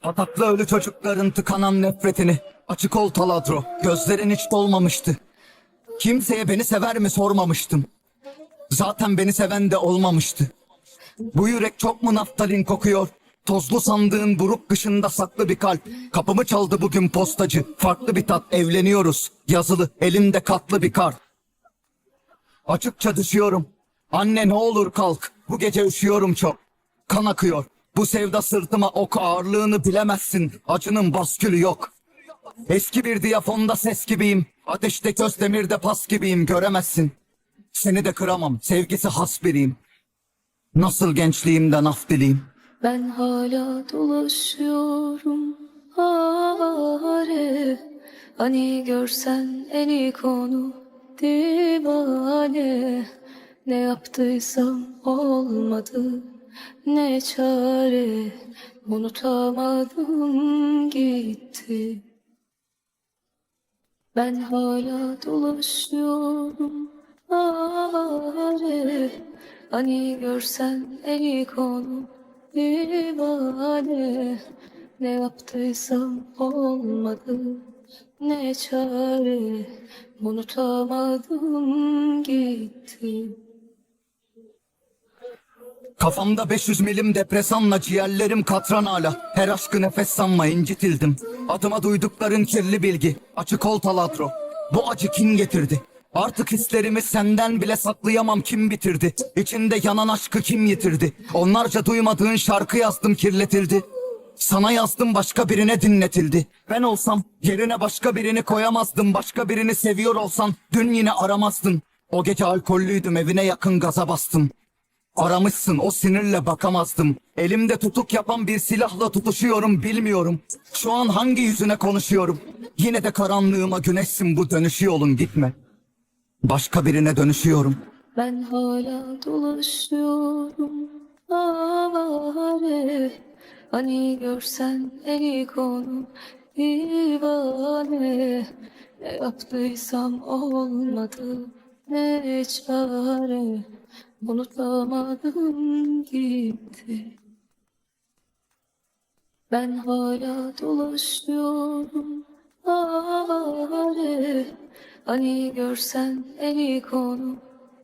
Pataklı ölü çocukların tıkanan nefretini. Açık ol taladro. Gözlerin hiç dolmamıştı. Kimseye beni sever mi sormamıştım. Zaten beni seven de olmamıştı. Bu yürek çok mu naftalin kokuyor? Tozlu sandığın buruk dışında saklı bir kalp. Kapımı çaldı bugün postacı. Farklı bir tat evleniyoruz. Yazılı elimde katlı bir kart. Açıkça düşüyorum. Anne ne olur kalk. Bu gece üşüyorum çok. Kan akıyor. Bu sevda sırtıma ok ağırlığını bilemezsin. Acının baskülü yok. Eski bir diyafonda ses gibiyim. Ateşte köz demirde pas gibiyim göremezsin. Seni de kıramam. Sevgisi has biriyim. Nasıl gençliğimden af dileyim. Ben hala dolaşıyorum hare Hani görsen en iyi konu divane Ne yaptıysam olmadı ne çare Unutamadım gitti. Ben hala dolaşıyorum hare Hani görsen en iyi konu divane Ne yaptıysam olmadı ne çare. Unutamadım gitti Kafamda 500 milim depresanla ciğerlerim katran hala. Her aşkı nefes sanma incitildim. Adıma duydukların kirli bilgi. Açık ol taladro. Bu acı kin getirdi. Artık hislerimi senden bile saklayamam kim bitirdi. İçinde yanan aşkı kim yitirdi. Onlarca duymadığın şarkı yazdım kirletildi. Sana yazdım başka birine dinletildi. Ben olsam yerine başka birini koyamazdım. Başka birini seviyor olsan dün yine aramazdın. O gece alkollüydüm evine yakın gaza bastım. Aramışsın o sinirle bakamazdım. Elimde tutuk yapan bir silahla tutuşuyorum bilmiyorum. Şu an hangi yüzüne konuşuyorum? Yine de karanlığıma güneşsin bu dönüşü yolun gitme. Başka birine dönüşüyorum. Ben hala dolaşıyorum avare Hani görsen en iyi konu divane Ne yaptıysam olmadı ne çare Unutamadım gitti. Ben hala dolaşıyorum avare Hani görsen en iyi konu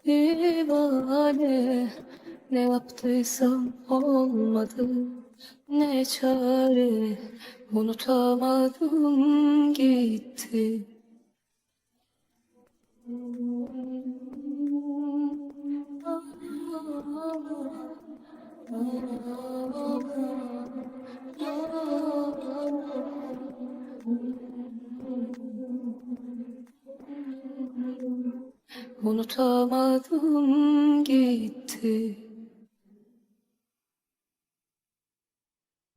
divane. Ne yaptıysam olmadı ne çare. Unutamadım gitti Unutamadım gitti